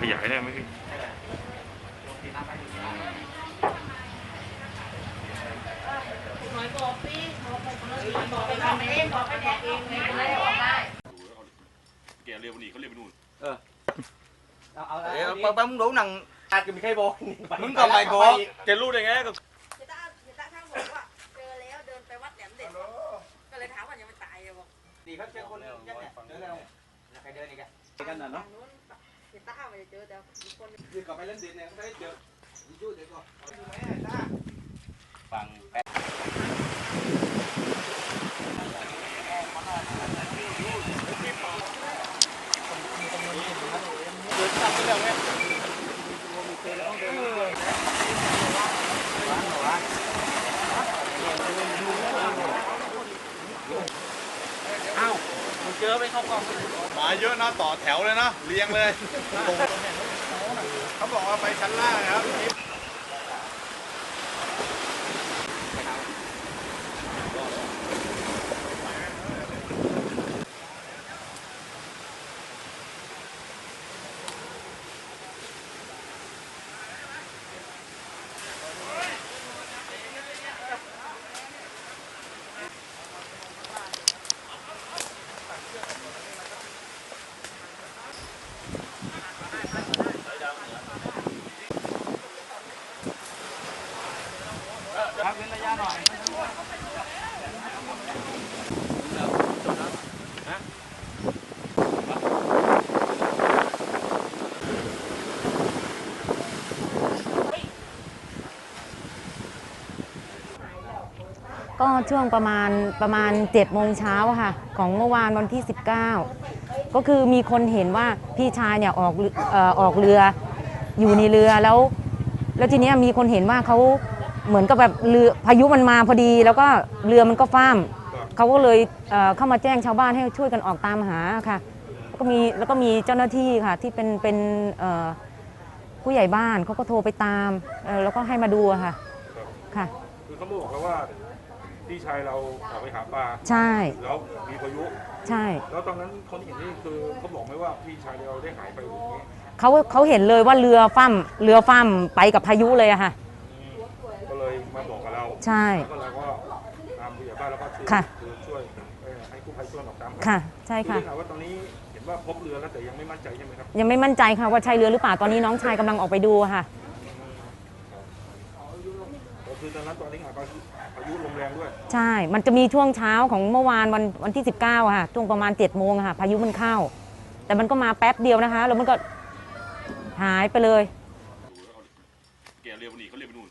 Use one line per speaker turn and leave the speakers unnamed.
ขยายได้ไหมพี่
น้อยก่อกไปบอกไปเออกไปแกเองไม่ได้บอกได้
แกเรียกวันนี้เขาเรียกไปนู่น
เอาเอา
เดี๋ยว
เอา
ปั๊บปั๊บมึงรู้หนัง
อาจจะมีใครบอก
มึงก็ไม่บอก
แกรู้ได้ไงก็
เจต้าเจต้าข้างบอกว่าเจอแล้วเดินไปวัดแหลมเด็ดก็เลยถามว่ายังไม่ตายเลยบอก
ดีครับเจอคนเนี่ยเจอแล้วใครเดินอีกอะ
กันน่ะเนาะ
เจต้าไม่ได้เจอแต่อีกคน
ยืนกลับไปเล่นดินเนี่ยไม่ได้เจอยูเดี๋ยวก่อนอยู่ไหมตา
ฟังแป๊บ
เจอไปเข้ากล้องมาเยอะนะต่อแถวเลยนะเรียงเลย เขาบอกว่าไปชั้นล่างนะครับ
พักเว้นระยะหน่อย
ก็ช่วงประมาณประมาณ7จ็ดโมงเช้าค่ะ ของเมื่อวานวันที่ 19 ก็คือมีคนเห็นว่าพี่ชายเนี่ยออกออกเรืออยู่ในเรือแล้ว แล้วทีนี้มีคนเห็นว่าเขา เหมือนกับแบบเรือพายุมันมาพอดี แล้วก็เรือมันก็ฟ้ามเขาก็เลยเอ่อเข้ามาแจ้งชาวบ้านให้ช่วยกันออกตามหาค่ะแล้วก็มีแล้วก็มีเจ้าหน้าที่ค่ะที่เป็นเป็นเอ่อผู้ใหญ่บ้านเขาก็โทรไปตามเอ่อแล้วก็ให้มาดูอะค่ะค่ะ
คือเขาบอกเขาว่าพี่ชายเราออกไปหาปลา
ใช่
แล้วมีพายุ
ใช่
แล้วตอนนั้นคนเห็นนี่คือเขาบอกไหมว่าพี่ชายเราได้หายไปอย่างนี้
เขาเขาเห็นเลยว่าเรือฟั่มเรือฟั่มไปกับพายุเลยอะค่ะ
ก็เลย มาบอกกับเรา
ใช่
แล้วก็เราก็ตามผู้ใหญ่บ้านแล้วก็ช่วย
ค่ะ
คือช่วยเอ่อให้กู้ภัยช่วยออกตามหา
ค่ะ ใช่
คือ
ค่ะ
ได้ข่าวว่าตอนนี้เห็นว่าพบเรือแล้วแต่ยังไม่มั่นใจใช่ไหมครับ
ยังไม่มั่นใจค่ะว่าใช่เรือหรือเปล่าตอนนี้น้องชายกำลังออกไปดูอะค่ะ
ก็คือตอนนั้นตอนนี้อาจจะพายุลมแรงด้วย
ใช่ มันจะมีช่วงเช้าของเมื่อวานวันวันที่ 19อะค่ะ ช่วงประมาณ7จ็ดโมงอะค่ะ พายุมันเข้า แต่มันก็มาแป๊บเดียวนะคะ แล้วมันก็หายไปเลย
แกเรียกวันนี้เขาเรียกไปนู่น